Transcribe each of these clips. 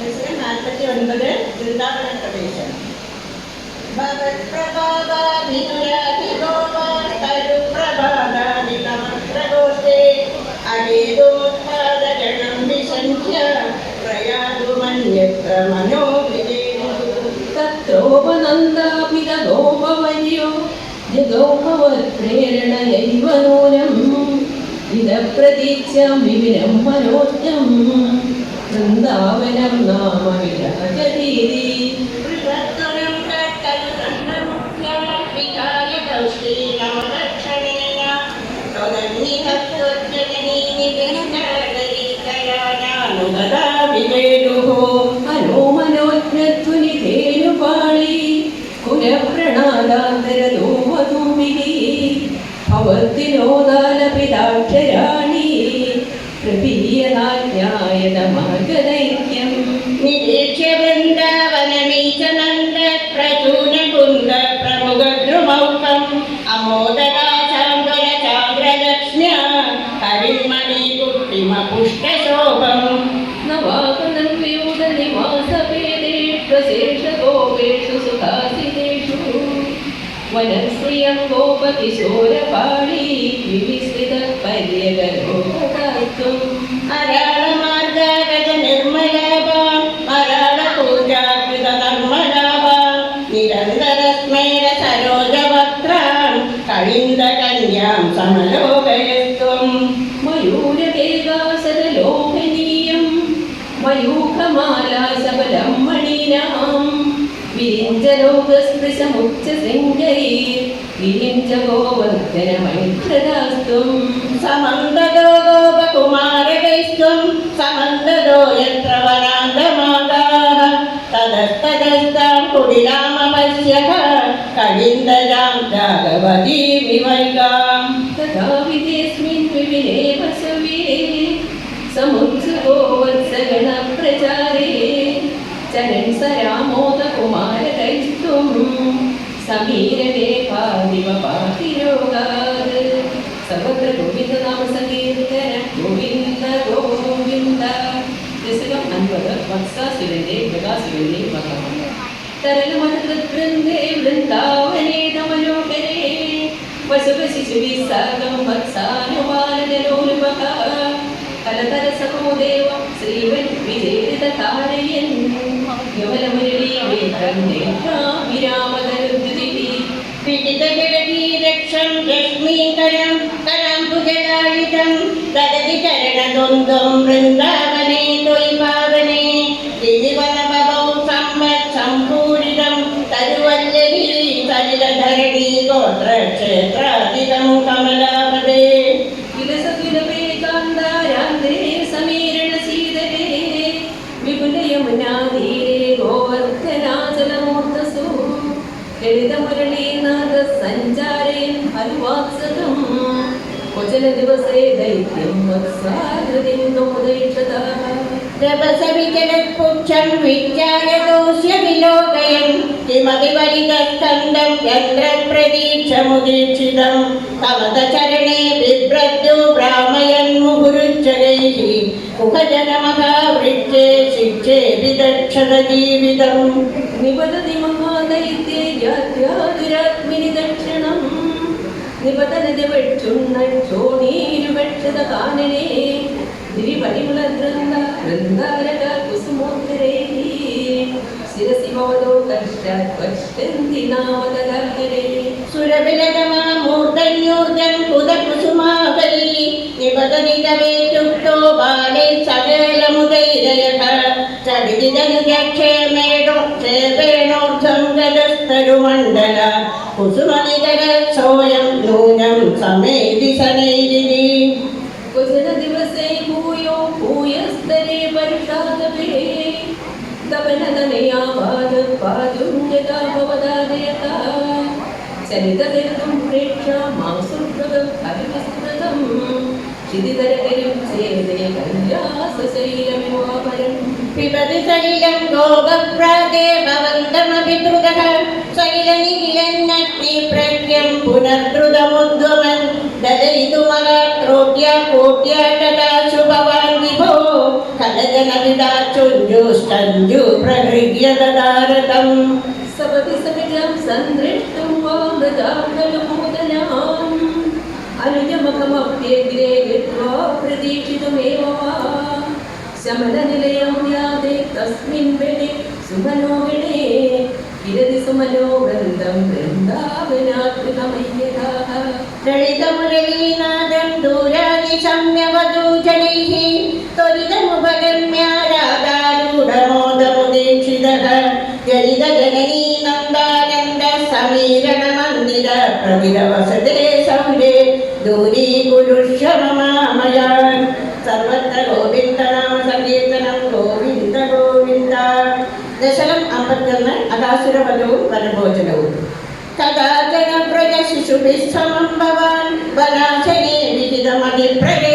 നാൽപ്പത്തി ഒൻപത് വൃന്ദാവന പ്രവേശനം. ഭഗവത്പ്രഭാതാഭിനുരാധിഗോപാലരുപ്രഭാതാദിതമപ്രഘോഷേ അഗീതോത്പാദഗണം വിസഞ്ച്യ പ്രയാതുമന്യത്ര മനോവിജേനു തത്രോപനന്ദാപിതഗോപവര്യോ ജഗോപവത്പ്രേരണയൈവ നൂനം. ഇതപ്രതീക്ഷ്യം വിപിനം മനോജ്ഞം. വൃന്ദാവനം നാമ വിരാജതീതി ബൃഹദ്ഗുണം കട്ടലുകണ്ഠമുഖ്യാപികായകൗശ്രീനമദക്ഷണേന തൊലന്നിഹത്വജ്ജനനീനികൃഷ്ണഗരീകരാനുഗതാവിവേണുः മനോമനോജ്ഞധ്വനിധേനുപാളി കുലപ്രണാദാന്തരതോമധൂമിനി ഭവത്തിനോദാനപിതാക്ഷരാണി പ്രപീയനാജ്ഞായതമാർഗദൈക്യം നിരീക്ഷ്യ വൃന്ദാവനമീശനന്ദ പ്രചൂനകുന്ദ പ്രമുഖദ്രുമൗകം അമോദകാചാംബര ചാന്ദ്രലക്ഷ്മ്യ ഹരിമണി കുട്ടിമ പുഷ്ടശോഭം നവാകനം വിയൂഢനിവാസഭേദേഷ്വശേഷഗോപേഷു സുഖാസിതേഷു വനശ്രിയം ഗോപകിശോരപാളി വിവിസ്തൃത പര്യഗരോപകാത്വം गिरिञ्चगोवन्दनमैत्रदास्तुं समन्ददो गोपकुमारवैष्णं समन्ददो यत्रवरान्दमादाः तदस्तदस्तां कुटिलामपश्यः कलिन्दजां जागवदीव സമീരലേഖാദിവ പാതിരോഗാത് സർവത്ര ഗോവിന്ദ നാമ സങ്കീർത്തന ഗോവിന്ദ ഗോവിന്ദ. ദശകം അൻപത് വത്സാസുരന്റെ മൃഗാസുരന്റെ മകമാണ് തരലമനൃവൃന്ദേ വൃന്ദാവനേ തമലോകരേ പശുപശിശുവിസാഗം വത്സാനുപാലനലോലുപക. കലതര സഖോ ദേവ ശ്രീവൻ വിജേരിത താരയൻ യവനമുരളീ വേദം വിരാമതരുദ്രി ण्डितजगतीरक्षं रश्मीकरं कराम्बुजलायितं ददति चरणदुन्दं वृन्दा दिवसे दैत्यं वत्साहृदिन्दोदयिषतः रभसविचलत्पुच्छं विज्ञाय दोष्य विलोकयन् किमपि वरितस्कन्दं यन्द्रप्रदीक्षमुदीक्षितं तवत चरणे बिभ्रद्यो भ्रामयन्मुहुरुच्चरैः मुखजनमहावृक्षे शिक्षे विदक्षत जीवितं निपतति महादैत्ये यात्या നിപതനതി വെച്ചുണ്ണൻ ചോണീരുവക്ഷത കാനനേ ദിരിപരിമള വൃന്ദ വൃന്ദാരക കുസുമോത്തരേ ശിരസി ഭവതോ കർഷാത് പശ്യന്തി നാമതലഹരേ സുരവിലതമാമൂർധന്യൂർധൻ കുതകുസുമാകലി നിബദനിതവേറ്റുക്തോ ബാലേ സകലമുദൈരയഃ ചടിതിതനുജക്ഷേമേണോ ക്ഷേപേണോർധം ഗതസ്തരുമണ്ഡല കുസുമനിതര സോയം നൂനം സമേതി സനൈരിതി ക്വചന ദിവസേ ഭൂയോ ഭൂയസ്തരേ പരുഷാദപേ തപനതനയാ പാദ യഥാ ഭവദാദയതാ ചരിതവിരുദ്ധം പ്രേക്ഷ മാംസുഭൃതം ഹരിവിസ്മൃതം ക്ഷിതിതരകരിം ചേതേ കല്യാസശൈലമിവാപരം पिबति सलिलं लोभप्रादे भवन्तमभिद्रुतः शैलनिलन्नग्नि प्रज्ञं पुनर्द्रुतमुद्गमन् ददयितुमगात्रोट्या कोट्या तदाशु भवान् विभो कलजनविदाचुञ्जुस्तञ्जु प्रगृह्य ददारतम् सपति सविजं सन्दृष्टं वामृतामृतमोदनाम् अनुजमखमप्यग्रे गत्वा प्रतीक्षितमेव वा ശമനനിലയം യാതെ തസ്മിൻ വെളി സുമനോ വിളേ കിരതി സുമനോ വൃന്ദം വൃന്ദാവനാത്മകമയ്യതാ ലളിതമുരളീനാദം ദൂരാതി സംയവധൂ ജനൈ ത്വരിതമുപകർമ്മ ദശകം അമ്പത്തൊന്ന് അകാസുരവധവും വനഭോജനവും. കഥാചന പ്രജ ശിശുഭിസ്സമം ഭവാൻ വനാശനെ കുതൂകിരേ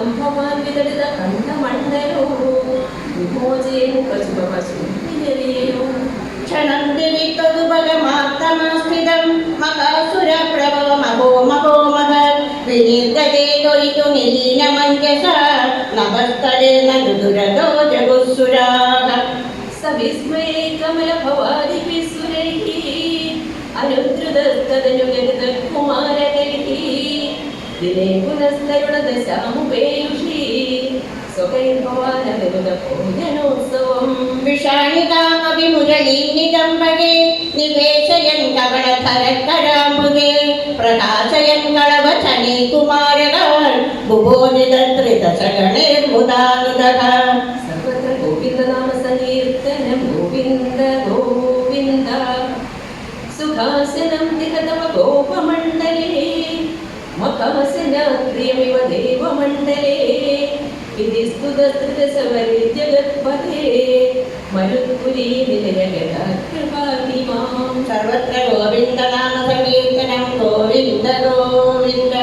બ્રહ્મવાદિતળિત કંઠમંડલો વિભોજેન કચુભવ સુંદરિયો ક્ષણંદિ તદુપગમાત્તમાસ્થિતં મકાસુર પ્રભવ મભો મભો મહ વિનિર્ગતે દોરિતુ નિલીન મંજસા નમસ્તરે નદુરદો જગુસુરાહ સવિસ્મયે કમલ ભવાદિ વિસુરૈ અનુદ્રદસ્તદનુગદકુમારને ದಿನೇ ಪುನಸ್ತರುಣ ದಶಾಮುಪೇಯುಷಿ स्वकैर्भवानगरुणपूजनोत्सवम् विषाणितामपि मुरलीनिदम्बगे निवेशयन् कमलधरकराम्बुगे प्रकाशयन् कलवचने कुमारगान् बुभोनिदत्रितशगणेर्मुदानुदः भवसनात्रियमिव देवमण्डले इति स्तुतस्तुतसवरिजगत्पथे मरुत्पुरी निलयगदाकृपाति मां सर्वत्र गोविन्दनामसङ्कीर्तनं गोविन्द गोविन्द